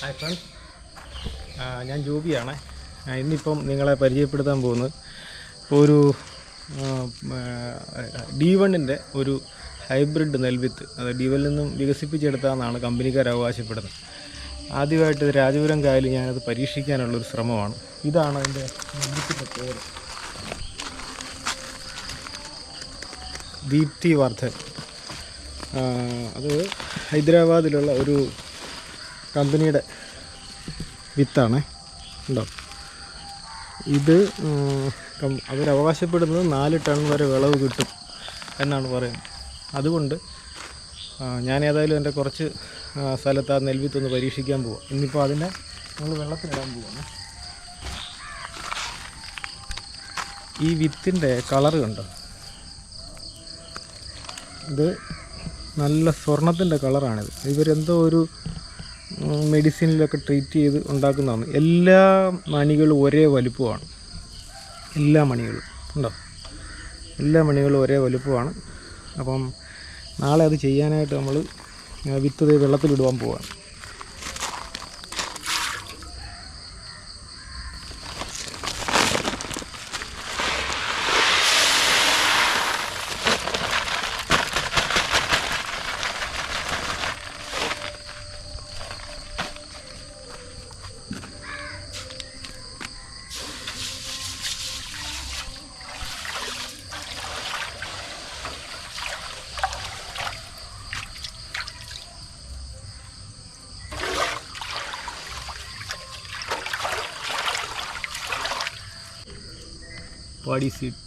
Hi friends ഞാൻ ജോബിയാണ്. ഇന്നിപ്പം നിങ്ങളെ പരിചയപ്പെടുത്താൻ പോകുന്നത് ഒരു ഡി വണ്ണിന്റെ ഒരു ഹൈബ്രിഡ് നെൽവിത്ത് അത് ഡി വണ്ണിൽ നിന്നും വികസിപ്പിച്ചെടുത്താന്നാണ് കമ്പനിക്കാർ അവകാശപ്പെടുന്നത് ആദ്യമായിട്ട് രാജപുരം കായൽ ഞാനത് പരീക്ഷിക്കാനുള്ളൊരു ശ്രമമാണ്. ഇതാണ് അതിന്റെ പേര് ദീപ്തി വർദ്ധൻ. അത് ഹൈദരാബാദിലുള്ള ഒരു കമ്പനിയുടെ വിത്താണ്. ഉണ്ടോ ഇത് അവരവകാശപ്പെടുന്നത് നാല് ടൺ വരെ വിളവ് കിട്ടും എന്നാണ് പറയുന്നത്. അതുകൊണ്ട് ഞാൻ ഏതായാലും എന്റെ കുറച്ച് സ്ഥലത്ത് ആ നെൽവിത്ത് ഒന്ന് പരീക്ഷിക്കാൻ പോവാം. ഇന്നിപ്പോൾ അതിനെ നമ്മൾ വെള്ളത്തിലിടാൻ പോവാണ്. ഈ വിത്തിന്റെ കളറ് കണ്ടോ? ഇത് നല്ല സ്വർണത്തിന്റെ കളറാണിത്. ഇവരെന്തോ ഒരു മെഡിസിനിലൊക്കെ ട്രീറ്റ് ചെയ്ത് ഉണ്ടാക്കുന്നതാണ്. എല്ലാ മണികളും ഒരേ വലുപ്പമാണ്. എല്ലാ മണികളും. ഉണ്ടോ? എല്ലാ മണികളും ഒരേ വലുപ്പമാണ്. അപ്പം നാളെ അത് ചെയ്യാനായിട്ട് നമ്മൾ വിത്ത് വെള്ളത്തിലിടുവാൻ പോവാണ്. പാടി സീഡ്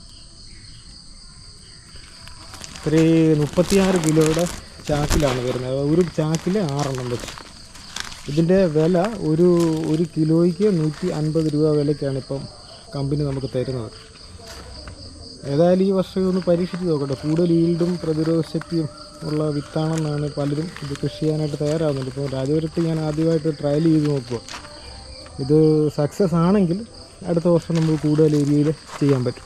ഒരു മുപ്പത്തിയാറ് കിലോയുടെ ചാക്കിലാണ് വരുന്നത്. ഒരു ചാക്കിൽ ആറെണ്ണം വെച്ച്. ഇതിന്റെ വില ഒരു ഒരു കിലോയ്ക്ക് നൂറ്റി അൻപത് രൂപ വിലയ്ക്കാണ് ഇപ്പം കമ്പനി നമുക്ക് തരുന്നത്. ഏതായാലും ഈ വർഷം ഒന്ന് പരീക്ഷിച്ച് നോക്കട്ടെ. കൂടുതൽ ഈൽഡും പ്രതിരോധ ശക്തിയും ഉള്ള വിത്താണെന്നാണ് പലരും ഇത് കൃഷി ചെയ്യാനായിട്ട് തയ്യാറാകുന്നുണ്ട് ഇപ്പോൾ രാജപുരത്ത് ഞാൻ ആദ്യമായിട്ട് ട്രയൽ ചെയ്ത് നോക്കുക ഇത് സക്സസ് ആണെങ്കിൽ അടുത്ത വർഷം നമുക്ക് കൂടുതൽ ഏരിയയിൽ ചെയ്യാൻ പറ്റും.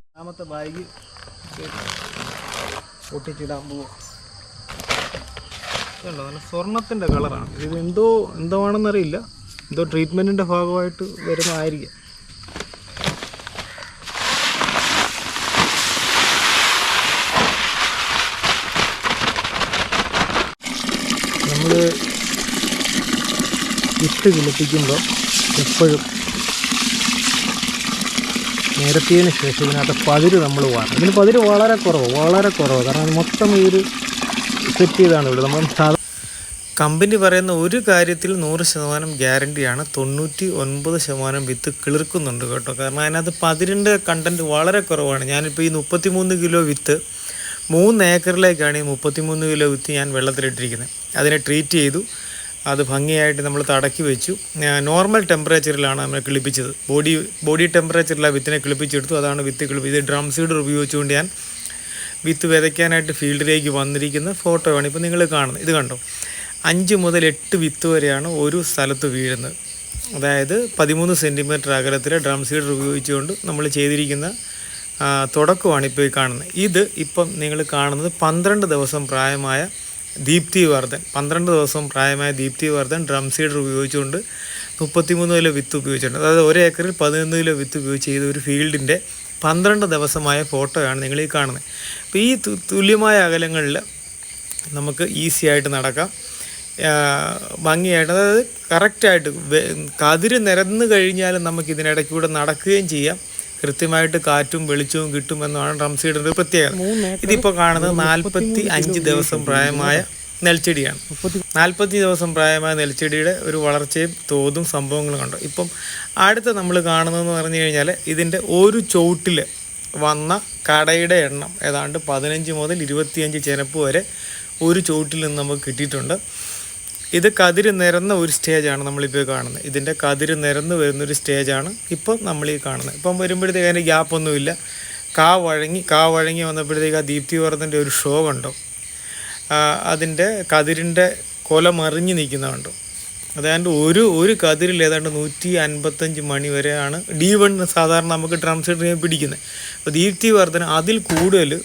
രണ്ടാമത്തെ ബാഗ് പൊട്ടിച്ചിടാൻ പോവാ. നല്ല സ്വർണത്തിന്റെ കളറാണ് ഇത് എന്തോ എന്തോ ആണെന്നറിയില്ല എന്തോ ട്രീറ്റ്മെന്റിന്റെ ഭാഗമായിട്ട് വരുന്നതായിരിക്കാം. നമ്മൾ വിത്ത് കിളിപ്പിക്കുമ്പോൾ എപ്പോഴും നിരത്തിയതിന് ശേഷം ഇതിനകത്ത് പതിര് നമ്മൾ വാങ്ങണം ഇതിന് പതിര് വളരെ കുറവ് വളരെ കുറവ്. കാരണം മൊത്തം ഈ ഒരു സെറ്റ് ചെയ്താണ് ഇവിടെ. നമ്മൾ സാധാരണ കമ്പനി പറയുന്ന ഒരു കാര്യത്തിൽ നൂറ് ശതമാനം ഗ്യാരണ്ടിയാണ്. തൊണ്ണൂറ്റി ഒൻപത് ശതമാനം വിത്ത് കിളിർക്കുന്നുണ്ട് കേട്ടോ. കാരണം അതിനകത്ത് പതിരിന്റെ കണ്ടന്റ് വളരെ കുറവാണ്. ഞാനിപ്പോൾ ഈ മുപ്പത്തി മൂന്ന് കിലോ വിത്ത് മൂന്ന് ഏക്കറിലേക്കാണ് ഈ മുപ്പത്തി മൂന്ന് കിലോ വിത്ത് ഞാൻ വെള്ളത്തിലിട്ടിരിക്കുന്നത്. അതിനെ ട്രീറ്റ് ചെയ്തു. അത് ഭംഗിയായിട്ട് നമ്മൾ തടക്കി വെച്ചു. നോർമൽ ടെമ്പറേച്ചറിലാണ് നമ്മൾ കിളിപ്പിച്ചത്. Body body ടെമ്പറേച്ചറിലാണ് വിത്തിനെ കിളിപ്പിച്ചെടുത്തു. അതാണ് വിത്ത് കിളിപ്പ് ഇത് ഡ്രം സീഡ് ഉപയോഗിച്ചുകൊണ്ട് ഞാൻ വിത്ത് വിതയ്ക്കാനായിട്ട് ഫീൽഡിലേക്ക് വന്നിരിക്കുന്ന ഫോട്ടോയാണ് ഇപ്പോൾ നിങ്ങൾ കാണുന്നത്. ഇത് കണ്ടോ? അഞ്ച് മുതൽ എട്ട് വിത്ത് വരെയാണ് ഒരു സ്ഥലത്ത് വീഴുന്നത്. അതായത് പതിമൂന്ന് സെന്റിമീറ്റർ അകലത്തിൽ ഡ്രം സീഡർ ഉപയോഗിച്ചുകൊണ്ട് നമ്മൾ ചെയ്തിരിക്കുന്ന തുടക്കമാണ് ഇപ്പോൾ ഈ കാണുന്നത്. ഇത് ഇപ്പം നിങ്ങൾ കാണുന്നത് പന്ത്രണ്ട് ദിവസം പ്രായമായ ദീപ്തി വർദ്ധൻ പന്ത്രണ്ട് ദിവസം പ്രായമായ ദീപ്തി വർദ്ധൻ ഡ്രം സീഡർ ഉപയോഗിച്ചുകൊണ്ട് മുപ്പത്തിമൂന്ന് കിലോ വിത്ത് ഉപയോഗിച്ചിട്ടുണ്ട്. അതായത് ഒരു ഏക്കറിൽ പതിനൊന്ന് കിലോ വിത്ത് ഉപയോഗിച്ച് ചെയ്ത ഒരു ഫീൽഡിന്റെ പന്ത്രണ്ട് ദിവസമായ ഫോട്ടോയാണ് നിങ്ങൾ ഈ കാണുന്നത്. അപ്പോൾ ഈ തുല്യമായ അകലങ്ങളിൽ നമുക്ക് ഈസി ആയിട്ട് നടക്കാം. ഭംഗിയായിട്ട് അതായത് കറക്റ്റായിട്ട് കതിര് നിരന്ന് കഴിഞ്ഞാലും നമുക്ക് ഇതിനിടയ്ക്കൂടെ നടക്കുകയും ചെയ്യാം. കൃത്യമായിട്ട് കാറ്റും വെളിച്ചവും കിട്ടുമെന്നാണ് ഡ്രം ഒരു പ്രത്യേകത. ഇതിപ്പോൾ കാണുന്നത് നാൽപ്പത്തി അഞ്ച് ദിവസം പ്രായമായ നെൽച്ചെടിയാണ്. നാൽപ്പത്തി ദിവസം പ്രായമായ നെൽച്ചെടിയുടെ ഒരു വളർച്ചയും തോതും സംഭവങ്ങളും കണ്ടു. ഇപ്പം അടുത്ത നമ്മൾ കാണുന്നതെന്ന് പറഞ്ഞു കഴിഞ്ഞാൽ ഇതിന്റെ ഒരു ചുവട്ടിൽ വന്ന കടയുടെ എണ്ണം ഏതാണ്ട് പതിനഞ്ച് മുതൽ ഇരുപത്തിയഞ്ച് ചെനപ്പ് വരെ ഒരു ചുവട്ടിൽ നിന്ന് നമുക്ക് കിട്ടിയിട്ടുണ്ട്. ഇത് കതിര് നിരന്ന ഒരു സ്റ്റേജാണ് നമ്മളിപ്പോൾ കാണുന്നത്. ഇതിന്റെ കതിര് നിരന്ന് വരുന്നൊരു സ്റ്റേജാണ് ഇപ്പം നമ്മൾ ഈ കാണുന്നത്. ഇപ്പം വരുമ്പോഴത്തേക്ക് അതിന്റെ ഗ്യാപ്പൊന്നുമില്ല കാ വഴങ്ങി കാ വഴങ്ങി വന്നപ്പോഴത്തേക്ക് ആ ദീപ്തി വർദ്ധന്റെ ഒരു ഷോ കണ്ടോ. അതിന്റെ കതിരിന്റെ കൊല മറിഞ്ഞ് നിൽക്കുന്ന കണ്ടോ. അതായത് ഒരു ഒരു കതിരിൽ ഏതാണ്ട് നൂറ്റി അൻപത്തഞ്ച് മണി വരെയാണ് ഡി വൺ സാധാരണ നമുക്ക് ട്രാൻസ്ലേറ്റ് ചെയ്യാൻ പിടിക്കുന്നത്. അപ്പോൾ ദീപ്തി വർദ്ധന അതിൽ കൂടുതൽ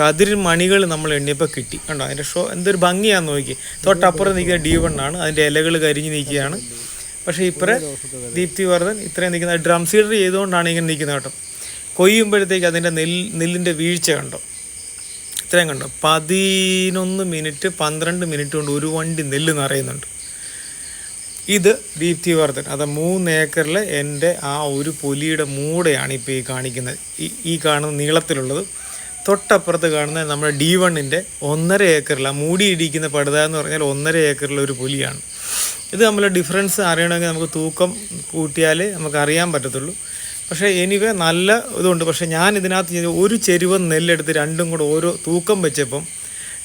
കതിർ മണികൾ നമ്മൾ എണ്ണിയപ്പോൾ കിട്ടി. കണ്ടോ? അതിന്റെ ഷോ എന്തൊരു ഭംഗിയാന്ന് നോക്കി. തൊട്ടപ്പുറം നിൽക്കുന്ന ഡി വൺ ആണ് അതിന്റെ ഇലകൾ കരിഞ്ഞ് നിൽക്കുകയാണ്. പക്ഷേ ഇപ്പറേ ദീപ്തി വർദ്ധൻ ഇത്രയും നിൽക്കുന്ന ഡ്രം സീഡർ ചെയ്തുകൊണ്ടാണ് ഇങ്ങനെ നിൽക്കുന്നത് കേട്ടോ. കൊയ്യുമ്പോഴത്തേക്ക് അതിന്റെ നെല്ല് നെല്ലിന്റെ വീഴ്ച കണ്ടോ? ഇത്രയും കണ്ടോ? പതിനൊന്ന് മിനിറ്റ് പന്ത്രണ്ട് മിനിറ്റ് കൊണ്ട് ഒരു വണ്ടി നെല്ല് നിറയുന്നുണ്ട്. ഇത് ദീപ്തി വർദ്ധൻ അത് മൂന്ന് ഏക്കറിൽ എന്റെ ആ ഒരു പൊലിയുടെ മൂടയാണ് ഇപ്പോൾ ഈ കാണിക്കുന്നത്. ഈ ഈ കാണുന്ന നീളത്തിലുള്ളത്. തൊട്ടപ്പുറത്ത് കാണുന്ന നമ്മുടെ ഡി വണ്ണിന്റെ ഒന്നര ഏക്കറിൽ ആ മൂടിയിടിക്കുന്ന പടുത എന്ന് പറഞ്ഞാൽ ഒന്നര ഏക്കറിലെ ഒരു പുലിയാണ്. ഇത് നമ്മൾ ഡിഫറൻസ് അറിയണമെങ്കിൽ നമുക്ക് തൂക്കം കൂട്ടിയാലേ നമുക്ക് അറിയാൻ പറ്റത്തുള്ളൂ. പക്ഷേ എനിവേ നല്ല ഇതുണ്ട്. പക്ഷേ ഞാൻ ഇതിനകത്ത് ഒരു ചെരുവൻ നെല്ലെടുത്ത് രണ്ടും കൂടെ ഓരോ തൂക്കം വെച്ചപ്പം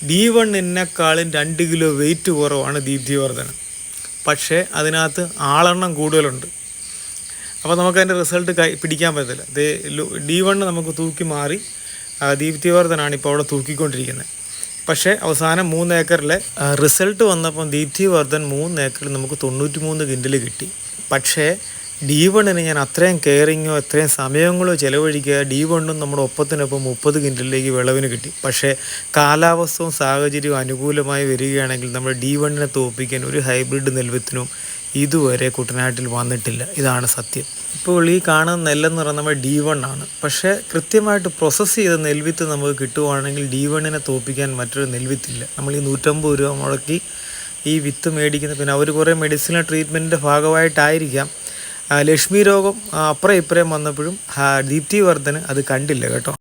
ഡി വണ്ണിനേക്കാളും രണ്ട് കിലോ വെയിറ്റ് കുറവാണ് ദീപ്തിവർദ്ധന. പക്ഷേ അതിനകത്ത് ആളെണ്ണം കൂടുതലുണ്ട്. അപ്പോൾ നമുക്കതിന്റെ റിസൾട്ട് കൈ പിടിക്കാൻ പറ്റത്തില്ല. ഡി വണ്ണ് നമുക്ക് തൂക്കി മാറി ദീപ്തിവർദ്ധനാണ് ഇപ്പോൾ അവിടെ തൂക്കിക്കൊണ്ടിരിക്കുന്നത്. പക്ഷേ അവസാനം മൂന്ന് ഏക്കറിലെ റിസൾട്ട് വന്നപ്പം ദീപ്തിവർദ്ധൻ മൂന്ന് ഏക്കറിൽ നമുക്ക് തൊണ്ണൂറ്റി മൂന്ന് കിൻഡിൽ കിട്ടി. പക്ഷേ ഡി വണ്ണിന് ഞാൻ അത്രയും കെയറിങ്ങോ അത്രയും സമയങ്ങളോ ചിലവഴിക്കുക ഡി വണ്ണും നമ്മുടെ ഒപ്പത്തിനൊപ്പം മുപ്പത് കിൻഡലിലേക്ക് വിളവിന് കിട്ടി. പക്ഷേ കാലാവസ്ഥവും സാഹചര്യവും അനുകൂലമായി വരികയാണെങ്കിൽ നമ്മൾ ഡി വണ്ണിനെ തോൽപ്പിക്കാൻ ഒരു ഹൈബ്രിഡ് നെൽവിത്തിനും ഇതുവരെ കുട്ടനാട്ടിൽ വന്നിട്ടില്ല. ഇതാണ് സത്യം. ഇപ്പോൾ ഈ കാണുന്ന നെല്ലെന്ന് പറയുന്നത് നമ്മൾ ഡി വൺ ആണ്. പക്ഷേ കൃത്യമായിട്ട് പ്രോസസ്സ് ചെയ്ത നെൽവിത്ത് നമുക്ക് കിട്ടുവാണെങ്കിൽ ഡി വണ്ണിനെ തോപ്പിക്കാൻ മറ്റൊരു നെൽവിത്തില്ല. നമ്മൾ ഈ നൂറ്റമ്പത് രൂപ മുടക്കി ഈ വിത്ത് മേടിക്കുന്ന പിന്നെ അവർ കുറേ മെഡിസിനൽ ട്രീറ്റ്മെന്റിന്റെ ഭാഗമായിട്ടായിരിക്കാം. ലക്ഷ്മി രോഗം അപ്പുറം ഇപ്പുറം വന്നപ്പോഴും ദീപ്തി വർദ്ധന് അത് കണ്ടില്ല കേട്ടോ.